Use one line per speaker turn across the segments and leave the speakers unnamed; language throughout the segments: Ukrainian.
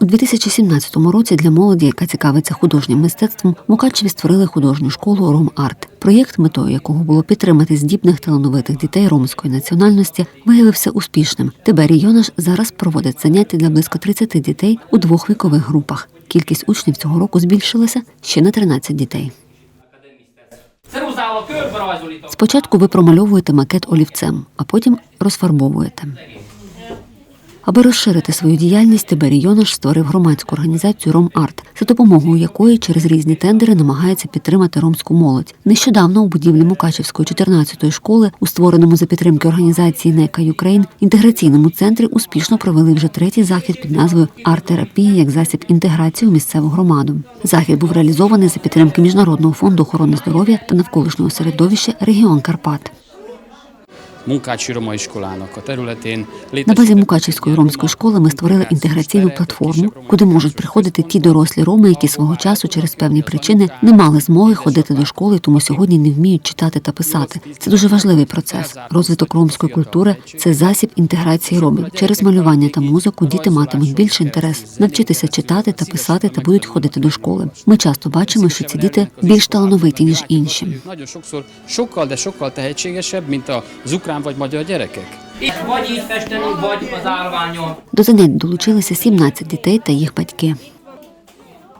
У 2017 році для молоді, яка цікавиться художнім мистецтвом, в Мукачеві створили художню школу Ром Арт. Проєкт, метою якого було підтримати здібних талановитих дітей ромської національності, виявився успішним. Тиберій Йонаш зараз проводить заняття для близько 30 дітей у двох вікових групах. Кількість учнів цього року збільшилася ще на 13 дітей. Спочатку ви промальовуєте макет олівцем, а потім розфарбовуєте. Аби розширити свою діяльність, Тиберій Йонаш створив громадську організацію «Ром-Арт», за допомогою якої через різні тендери намагається підтримати ромську молодь. Нещодавно у будівлі Мукачівської 14-ї школи, у створеному за підтримки організації «Нека Юкрейн» інтеграційному центрі успішно провели вже третій захід під назвою «Арт-терапія» як засіб інтеграції у місцеву громаду. Захід був реалізований за підтримки Міжнародного фонду охорони здоров'я та навколишнього середовища регіон Карпат. На базі Мукачівської ромської школи ми створили інтеграційну платформу, куди можуть приходити ті дорослі роми, які свого часу через певні причини не мали змоги ходити до школи, тому сьогодні не вміють читати та писати. Це дуже важливий процес. Розвиток ромської культури це засіб інтеграції ромів. Через малювання та музику діти матимуть більше інтерес навчитися читати та писати та будуть ходити до школи. Ми часто бачимо, що ці діти більш талановиті ніж інші.
Ukrán vagy magyar gyerekek.
Itt vagy így festeni, vagy az állványon.
До занять долучилися 17 дітей та їх батьки.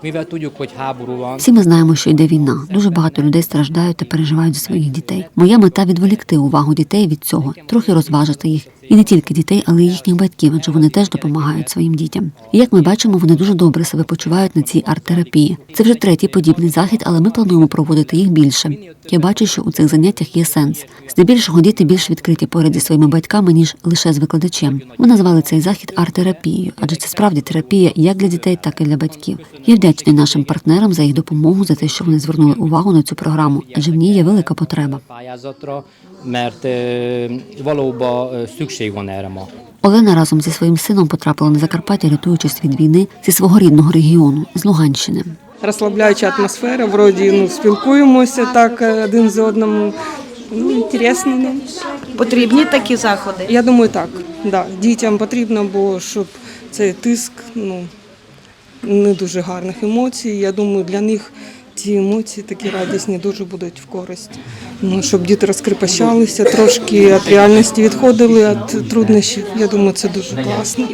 Mivel tudjuk, hogy háború van,
Всі ми знаємо, що йде війна. Дуже багато людей страждають та переживають за своїх дітей. Моя мета відволікти увагу дітей від цього, трохи розважити їх. І не тільки дітей, але й їхніх батьків, адже вони теж допомагають своїм дітям. І як ми бачимо, вони дуже добре себе почувають на цій арт-терапії. Це вже третій подібний захід, але ми плануємо проводити їх більше. Я бачу, що у цих заняттях є сенс. Здебільшого діти більш відкриті поряд зі своїми батьками, ніж лише з викладачем. Ми назвали цей захід арт-терапією, адже це справді терапія як для дітей, так і для батьків. Я вдячний нашим партнерам за їх допомогу, за те, що вони звернули увагу на цю програму, адже в ній є велика потреба.
erre ma.
Олена разом зі своїм сином потрапила на Закарпаття, рятуючись від війни зі свого рідного регіону з Луганщини.
Розслабляюча атмосфера, вроді ну, спілкуємося так е, один з одним. Ну, інтересно. Ну.
Потрібні такі заходи.
Я думаю, так. Да. Дітям потрібно, бо щоб цей тиск, ну, не дуже гарних емоцій. Я думаю, для них ці емоції такі радісні дуже будуть в користь. Ну, щоб діти розкрепощалися, трошки від реальності відходили, від труднощів. Я думаю, це дуже класно.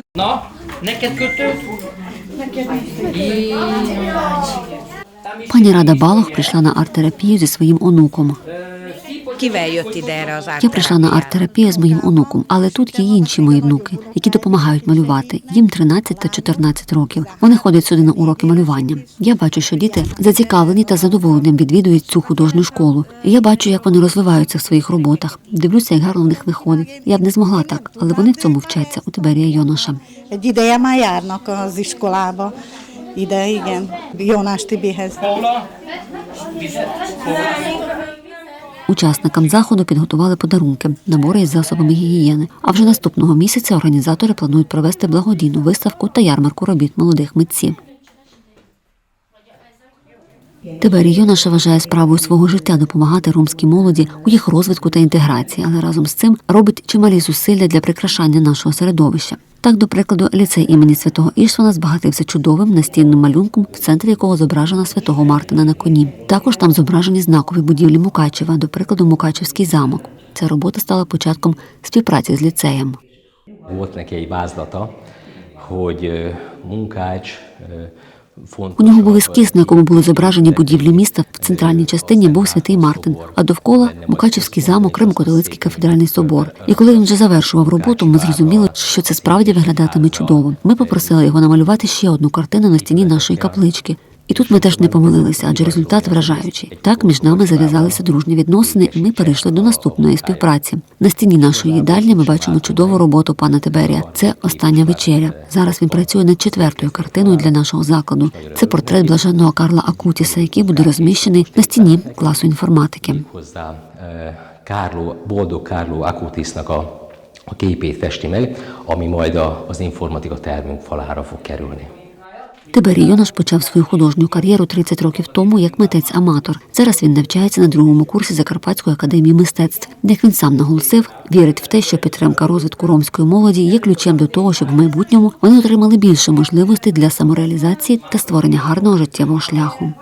Пані Рада Балох прийшла на арт-терапію зі своїм онуком. Я прийшла на арт-терапію з моїм онуком, але тут є інші мої внуки, які допомагають малювати. Їм 13 та 14 років. Вони ходять сюди на уроки малювання. Я бачу, що діти зацікавлені та задоволенням відвідують цю художню школу. І я бачу, як вони розвиваються в своїх роботах. Дивлюся, як гарно в них виходить. Я б не змогла так, але вони в цьому вчаться у Тиберія Йоноша.
Már járnak az iskolába. Ide, igen, Jónás Tibihez.
Учасникам заходу підготували подарунки, набори із засобами гігієни. А вже наступного місяця організатори планують провести благодійну виставку та ярмарку робіт молодих митців. Тиберій Йонаша вважає справою свого життя допомагати ромській молоді у їх розвитку та інтеграції, але разом з цим робить чималі зусилля для прикрашання нашого середовища. Так, до прикладу, ліцей імені святого Іштвана збагатився чудовим настінним малюнком, в центрі якого зображена святого Мартина на коні. Також там зображені знакові будівлі Мукачева, до прикладу, Мукачевський замок. Ця робота стала початком співпраці з ліцеєм.
От neki egy vázlata, hogy ö, Munkács fontos...
У нього був ескіз, на якому були зображені будівлі міста. В центральній частині був святий Мартин, а довкола Мукачівський замок, Римо-католицький кафедральний собор. І коли він вже завершував роботу, ми зрозуміли, що це справді виглядатиме чудово. Ми попросили його намалювати ще одну картину на стіні нашої каплички. І тут ми теж не помилилися, адже результат вражаючий. Так між нами зав'язалися дружні відносини, і ми перейшли до наступної співпраці. На стіні нашої їдальні ми бачимо чудову роботу пана Тиберія. Це остання вечеря. Зараз він працює над четвертою картиною для нашого закладу. Це портрет блаженного Карла Акутіса, який буде розміщений на стіні класу інформатики.
boldog Kárló Akutisnak a, a képét festi meg, ami majd az informatika termünk falára fog kerülni.
Тиберій Йонаш почав свою художню кар'єру 30 років тому як митець-аматор. Зараз він навчається на другому курсі Закарпатської академії мистецтв. Як він сам наголосив, вірить в те, що підтримка розвитку ромської молоді є ключем до того, щоб в майбутньому вони отримали більше можливостей для самореалізації та створення гарного життєвого шляху.